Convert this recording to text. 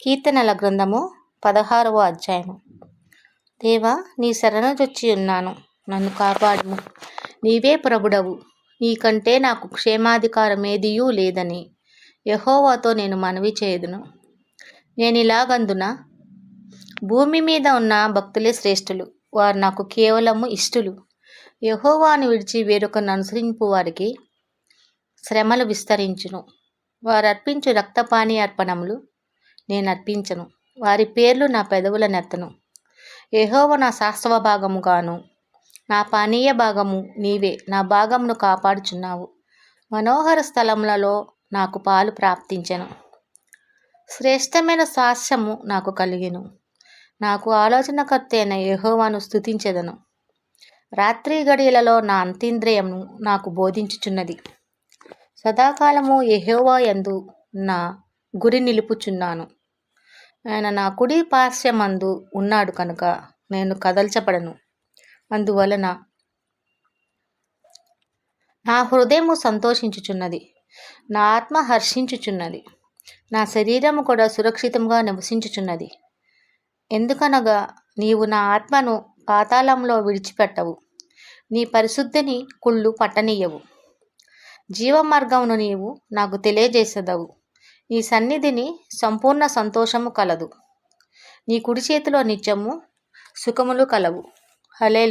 కీర్తనల గ్రంథము పదహారవ అధ్యాయము. దేవా నీ శరణొచ్చి ఉన్నాను. నన్ను కాపాడుము నీవే ప్రభుడవు. నీకంటే నాకు క్షేమాధికారం ఏదియూ లేదని యహోవాతో నేను మనవి చేయదును. నేను ఇలాగందున భూమి మీద ఉన్న భక్తులే శ్రేష్ఠులు. వారు నాకు కేవలము ఇష్టులు. యహోవాను విడిచి వేరొకరిని అనుసరింపు వారికి శ్రమలు విస్తరించును. వారు అర్పించు రక్తపాని అర్పణములు నేను అర్పించను వారి పేర్లు నా పెదవుల నెత్తను. ఏహోవ నా శాస్త్రవ భాగముగాను నా పానీయ భాగము నీవే. నా భాగమును కాపాడుచున్నావు. మనోహర స్థలములలో నాకు పాలు ప్రాప్తించను. శ్రేష్టమైన సాస్యము నాకు కలిగెను. నాకు ఆలోచనకర్త అయిన యహోవాను స్థుతించెదను రాత్రి గడియలలో నా అంతీంద్రియము నాకు బోధించుచున్నది. సదాకాలము యహోవా ఎందు నా గురి నిలుపుచున్నాను. ఆయన నా కుడి పార్శ్వమందు ఉన్నాడు కనుక నేను కదల్చబడను. అందువలన నా హృదయము సంతోషించుచున్నది. నా ఆత్మ హర్షించుచున్నది. నా శరీరము కూడా సురక్షితంగా నివసించుచున్నది. ఎందుకనగా నీవు నా ఆత్మను పాతాళంలో విడిచిపెట్టవు. నీ పరిశుద్ధిని కుళ్ళు పట్టనీయవు. జీవమార్గమును నీవు నాకు తెలియజేసేదవు. నీ సన్నిధిని సంపూర్ణ సంతోషము కలదు. నీ కుడి చేతిలో నిత్యము సుఖములు కలవు. హలే